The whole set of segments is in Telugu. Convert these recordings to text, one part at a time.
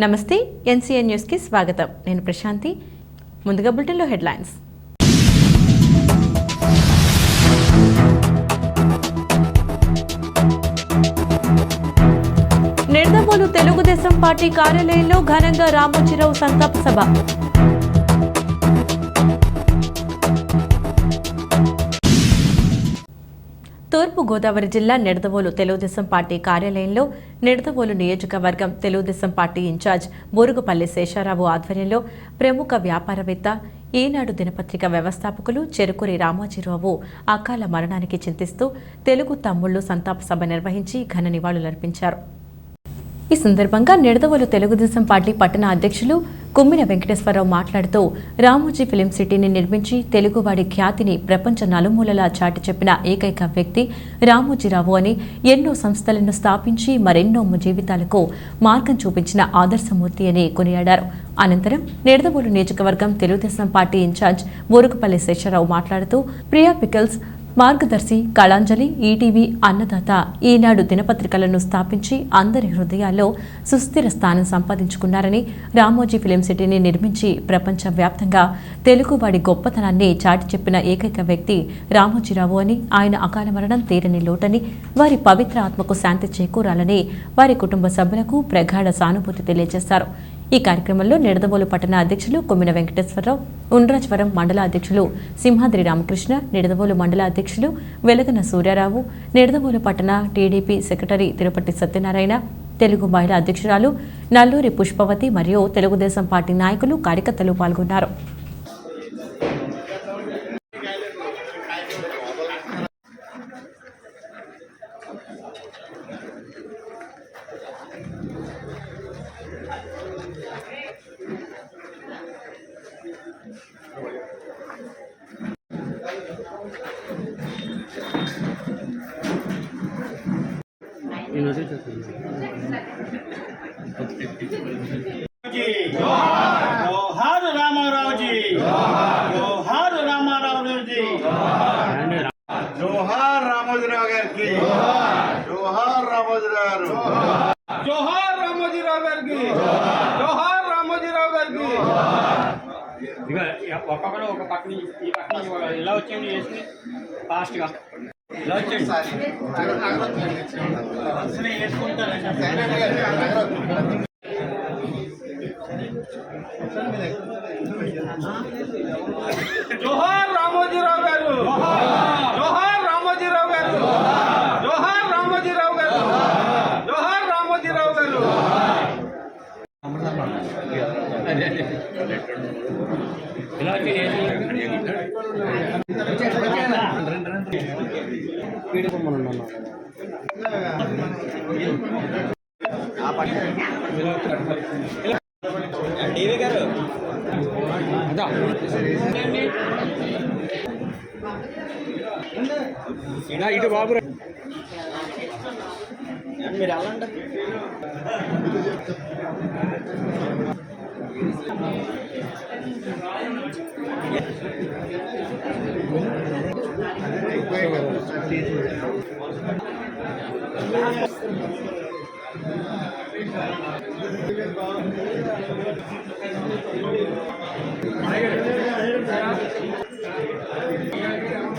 నమస్తే ఎన్సీఎన్ న్యూస్కి స్వాగతం. నేను ప్రశాంతి. ముందుగా బులెటిన్లో హెడ్లైన్స్. నిడదవోలు తెలుగుదేశం పార్టీ కార్యాలయంలో ఘనంగా రామోజీరావు సంతాప సభ. గోదావరి జిల్లా నిడదవోలు తెలుగుదేశం పార్టీ కార్యాలయంలో నిడదవోలు నియోజకవర్గం తెలుగుదేశం పార్టీ ఇన్ఛార్జ్ బోరుగుపల్లి శేషారావు ఆధ్వర్యంలో ప్రముఖ వ్యాపారవేత్త ఈనాడు దినపత్రిక వ్యవస్థాపకులు చెరుకురి రామాజీరావు అకాల మరణానికి చింతిస్తూ తెలుగు తమ్ముళ్ళు సంతాప సభ నిర్వహించి ఘన నివాళులర్పించారు. ఈ సందర్భంగా నిడదవోలు తెలుగుదేశం పార్టీ పట్టణ అధ్యక్షులు కుమ్మిన వెంకటేశ్వరరావు మాట్లాడుతూ రామోజీ ఫిలిం సిటీని నిర్మించి తెలుగువాడి ఖ్యాతిని ప్రపంచ నలుమూలలా చాటి చెప్పిన ఏకైక వ్యక్తి రామోజీరావు అని ఎన్నో సంస్థలను స్థాపించి మరెన్నో జీవితాలకు మార్గం చూపించిన ఆదర్శమూర్తి అని కొనియాడారు. అనంతరం నిడదవోలు నియోజకవర్గం తెలుగుదేశం పార్టీ ఇన్ఛార్జ్ మురుగుపల్లి శేషరావు మాట్లాడుతూ ప్రియా పికల్స్ మార్గదర్శి కళాంజలి ఈటీవీ అన్నదాత. ఈనాడు దినపత్రికలను స్థాపించి అందరి హృదయాల్లో సుస్థిర స్థానం సంపాదించుకున్నారని రామోజీ ఫిలిం సిటీని నిర్మించి ప్రపంచవ్యాప్తంగా తెలుగువాడి గొప్పతనాన్ని చాటి చెప్పిన ఏకైక వ్యక్తి రామోజీరావు అని ఆయన అకాల మరణం తీరని లోటని వారి పవిత్ర ఆత్మకు శాంతి చేకూరాలని వారి కుటుంబ సభ్యులకు ప్రగాఢ సానుభూతి తెలియజేశారు. ఈ కార్యక్రమంలో నిడదవోలు పట్టణ అధ్యక్షులు కొమ్మిన వెంకటేశ్వరరావు ఉండ్రాజవరం మండల అధ్యక్షులు సింహాద్రి రామకృష్ణ నిడదవోలు మండల అధ్యక్షులు వెలగన సూర్యారావు నిడదవోలు పట్టణ టీడీపీ సెక్రటరీ తిరుపతి సత్యనారాయణ తెలుగు మహిళా అధ్యక్షురాలు నల్లూరి పుష్పవతి మరియు తెలుగుదేశం పార్టీ నాయకులు కార్యకర్తలు పాల్గొన్నారు. జోహార్ రామారావుజీ జోహార్ రామారావుజీ జోహార్ రామోజీరావు గారికి జోహార్ రామోజీరావు గారు జోహార్ రామోజీరావు గారికి జోహార్ రామోజీరావు గారికి ఇక ఒక్కొక్కరు ఒక పక్క నుంచి ఈ పక్క నుంచి ఒక ఇలా వచ్చేయండి వేసి ఫాస్ట్గా జోహార్ రామోజీరావు గారు. జోహార్ రామోజీరావు గారు. జోహార్ రామోజీరావు గారు. జోహార్ రామోజీరావు గారు. ఇలా వచ్చి ఇలా ఇటు బాబు మీరు వెళ్ళండి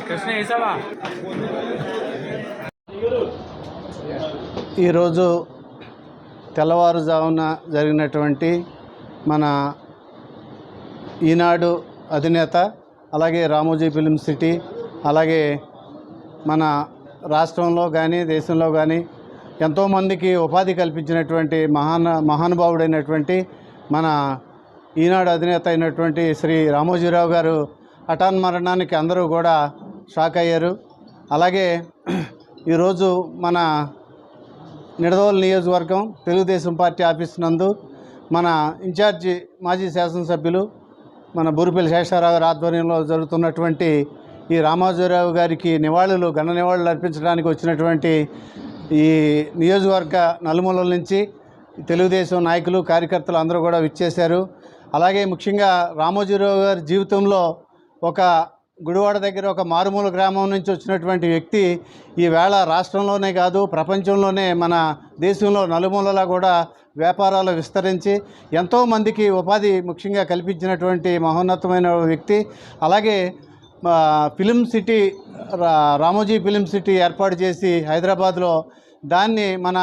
కృష్ణ వేసావా ఈరోజు తెల్లవారుజామున జరిగినటువంటి మన ఈనాడు అధినేత అలాగే రామోజీ ఫిలిం సిటీ అలాగే మన రాష్ట్రంలో కానీ దేశంలో కానీ ఎంతోమందికి ఉపాధి కల్పించినటువంటి మహాన మహానుభావుడైనటువంటి మన ఈనాడు అధినేత అయినటువంటి శ్రీ రామోజీరావు గారు హఠాన్ మరణానికి అందరూ కూడా షాక్ అయ్యారు. అలాగే ఈరోజు మన నిడదోల్ నియోజకవర్గం తెలుగుదేశం పార్టీ ఆఫీస్ నందు మన ఇన్ఛార్జి మాజీ శాసనసభ్యులు మన బూరిపల్లి శేషారావు గారి ఆధ్వర్యంలో జరుగుతున్నటువంటి ఈ రామాజీరావు గారికి నివాళులు ఘన నివాళులు అర్పించడానికి వచ్చినటువంటి ఈ నియోజకవర్గ నలుమూలల నుంచి తెలుగుదేశం నాయకులు కార్యకర్తలు అందరూ కూడా విచ్చేశారు. అలాగే ముఖ్యంగా రామోజీరావు గారి జీవితంలో ఒక గుడివాడ దగ్గర ఒక మారుమూల గ్రామం నుంచి వచ్చినటువంటి వ్యక్తి ఈవేళ రాష్ట్రంలోనే కాదు ప్రపంచంలోనే మన దేశంలో నలుమూలలా కూడా వ్యాపారాలు విస్తరించి ఎంతోమందికి ఉపాధి ముఖ్యంగా కల్పించినటువంటి మహోన్నతమైన వ్యక్తి. అలాగే ఫిలిం సిటీ రా రామోజీ ఫిలిం సిటీ ఏర్పాటు చేసి హైదరాబాద్లో దాన్ని మన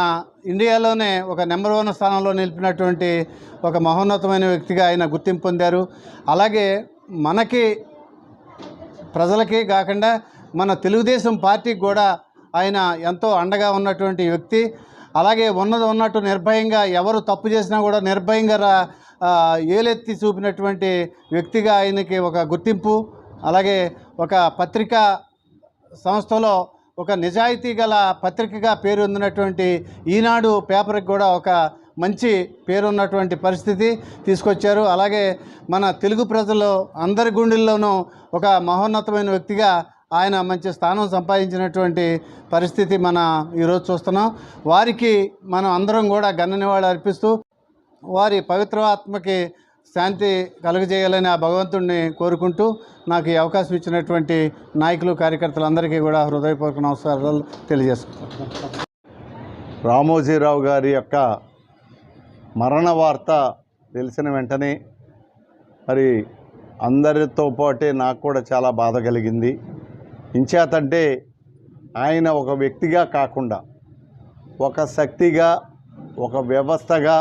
ఇండియాలోనే ఒక నెంబర్ వన్ స్థానంలో నిలిపినటువంటి ఒక మహోన్నతమైన వ్యక్తిగా ఆయన గుర్తింపు పొందారు. అలాగే మనకి ప్రజలకి కాకుండా మన తెలుగుదేశం పార్టీకి కూడా ఆయన ఎంతో అండగా ఉన్నటువంటి వ్యక్తి. అలాగే ఉన్నది ఉన్నట్టు నిర్భయంగా ఎవరు తప్పు చేసినా కూడా నిర్భయంగా ఏలెత్తి చూపినటువంటి వ్యక్తిగా ఆయనకి ఒక గుర్తింపు అలాగే ఒక పత్రికా సంస్థలో ఒక నిజాయితీ గల పత్రికగా పేరొందినటువంటి ఈనాడు పేపర్కి కూడా ఒక మంచి పేరున్నటువంటి పరిస్థితి తీసుకొచ్చారు. అలాగే మన తెలుగు ప్రజలు అందరి గుండెల్లోనూ ఒక మహోన్నతమైన వ్యక్తిగా ఆయన మంచి స్థానం సంపాదించినటువంటి పరిస్థితి మన ఈరోజు చూస్తున్నాం. వారికి మనం అందరం కూడా గన్ననివాళి అర్పిస్తూ వారి పవిత్ర ఆత్మకి శాంతి కలుగజేయాలని ఆ భగవంతుడిని కోరుకుంటూ నాకు ఈ అవకాశం ఇచ్చినటువంటి నాయకులు కార్యకర్తలందరికీ కూడా హృదయపూర్వక నమస్కారాలు తెలియజేసుకుంటున్నాను రామోజీరావు గారి యొక్క మరణ వార్త తెలిసిన వెంటనే మరి అందరితో పాటే నాకు కూడా చాలా బాధ కలిగింది. ఇంచేతంటే ఆయన ఒక వ్యక్తిగా కాకుండా ఒక శక్తిగా ఒక వ్యవస్థగా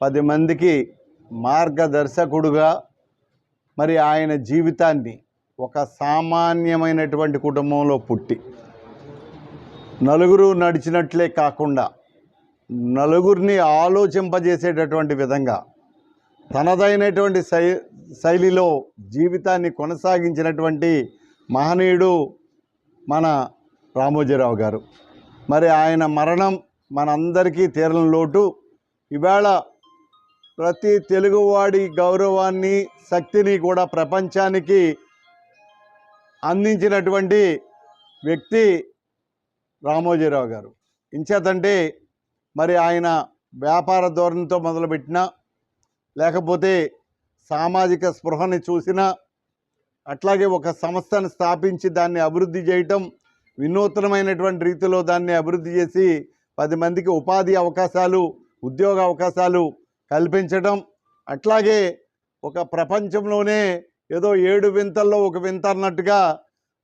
పది మందికి మార్గదర్శకుడుగా మరి ఆయన జీవితాన్ని ఒక సామాన్యమైనటువంటి కుటుంబంలో పుట్టి నలుగురు నడిచినట్లే కాకుండా నలుగురిని ఆలోచింపజేసేటటువంటి విధంగా తనదైనటువంటి శై శైలిలో జీవితాన్ని కొనసాగించినటువంటి మహనీయుడు మన రామోజీరావు గారు. మరి ఆయన మరణం మనందరికీ తీరని లోటు. ఇవాళ ప్రతి తెలుగువాడి గౌరవాన్ని శక్తిని కూడా ప్రపంచానికి అందించినటువంటి వ్యక్తి రామోజీరావు గారు. ఇంచేతంటే మరి ఆయన వ్యాపార ధోరణితో మొదలుపెట్టిన లేకపోతే సామాజిక స్పృహని చూసిన అట్లాగే ఒక సంస్థను స్థాపించి దాన్ని అభివృద్ధి చేయటం వినూత్నమైనటువంటి రీతిలో దాన్ని అభివృద్ధి చేసి పది మందికి ఉపాధి అవకాశాలు ఉద్యోగ అవకాశాలు కల్పించడం అట్లాగే ఒక ప్రపంచంలోనే ఏదో ఏడు వింతల్లో ఒక వింత అన్నట్టుగా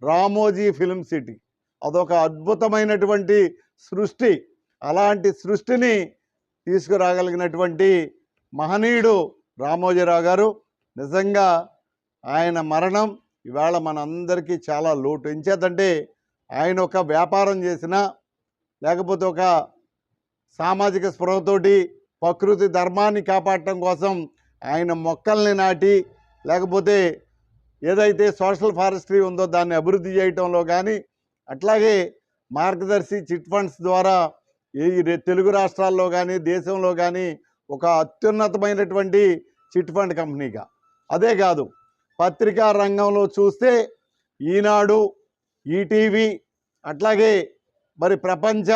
రామోజీ ఫిలిం సిటీ. అదొక అద్భుతమైనటువంటి సృష్టి. అలాంటి సృష్టిని తీసుకురాగలిగినటువంటి మహనీయుడు రామోజీరావు గారు. నిజంగా ఆయన మరణం ఇవాళ మనందరికీ చాలా లోటు. ఎంచేతంటే ఆయన ఒక వ్యాపారం చేసిన లేకపోతే ఒక సామాజిక స్పృహతోటి ప్రకృతి ధర్మాన్ని కాపాడటం కోసం ఆయన మొక్కల్ని నాటి లేకపోతే ఏదైతే సోషల్ ఫారెస్ట్రీ ఉందో దాన్ని అభివృద్ధి చేయటంలో కానీ అట్లాగే మార్గదర్శి చిట్ ఫండ్స్ ద్వారా ఈ తెలుగు రాష్ట్రాల్లో కానీ దేశంలో కానీ ఒక అత్యున్నతమైనటువంటి చిట్ ఫండ్ కంపెనీగా. అదే కాదు పత్రికా రంగంలో చూస్తే ఈనాడు ఈటీవీ అట్లాగే మరి ప్రపంచ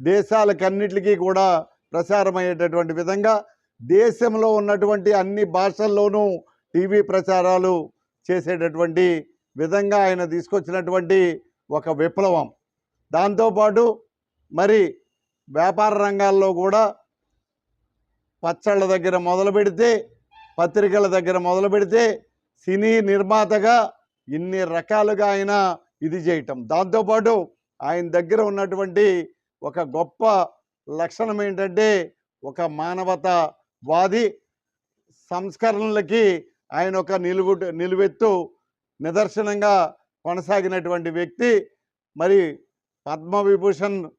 దేశాలకన్నిటికీ కూడా ప్రసారమయ్యేటటువంటి విధంగా దేశంలో ఉన్నటువంటి అన్ని భాషల్లోనూ టీవీ ప్రచారాలు చేసేటటువంటి విధంగా ఆయన తీసుకొచ్చినటువంటి ఒక విప్లవం. దాంతోపాటు మరి వ్యాపార రంగాల్లో కూడా పచ్చళ్ళ దగ్గర మొదలు పెడితే పత్రికల దగ్గర మొదలు పెడితే సినీ నిర్మాతగా ఇన్ని రకాలుగా ఆయన ఇది చేయటం. దాంతోపాటు ఆయన దగ్గర ఉన్నటువంటి ఒక గొప్ప లక్షణం ఏంటంటే ఒక మానవతావాది సంస్కరణలకి ఆయన ఒక నిలువు నిలువెత్తు నిదర్శనంగా కొనసాగినటువంటి వ్యక్తి. మరి పద్మవిభూషణ్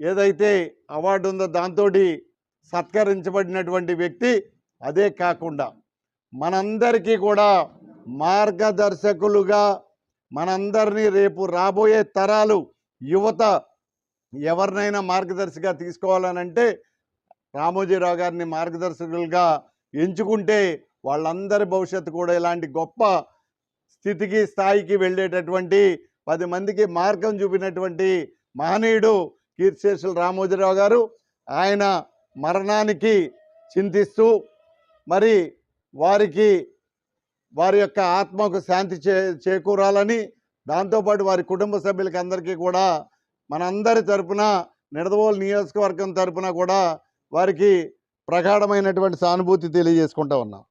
ఏదైతే అవార్డు ఉందో దాంతో సత్కరించబడినటువంటి వ్యక్తి అదే కాకుండా మనందరికీ కూడా మార్గదర్శకులుగా మనందరినీ రేపు రాబోయే తరాలు యువత ఎవరినైనా మార్గదర్శిగా తీసుకోవాలనంటే రామోజీరావు గారిని మార్గదర్శకులుగా ఎంచుకుంటే వాళ్ళందరి భవిష్యత్తు కూడా ఇలాంటి గొప్ప స్థితికి స్థాయికి వెళ్ళేటటువంటి పది మందికి మార్గం చూపినటువంటి మహనీయుడు కీర్తిశేషులు రామోజీరావు గారు ఆయన మరణానికి చింతిస్తూ మరి వారికి వారి యొక్క ఆత్మకు శాంతి చే చేకూరాలని దాంతోపాటు వారి కుటుంబ సభ్యులకి అందరికీ కూడా మనందరి తరపున నిడదవోలు నియోజకవర్గం తరపున కూడా వారికి ప్రగాఢమైనటువంటి సానుభూతి తెలియజేసుకుంటా ఉన్నాం.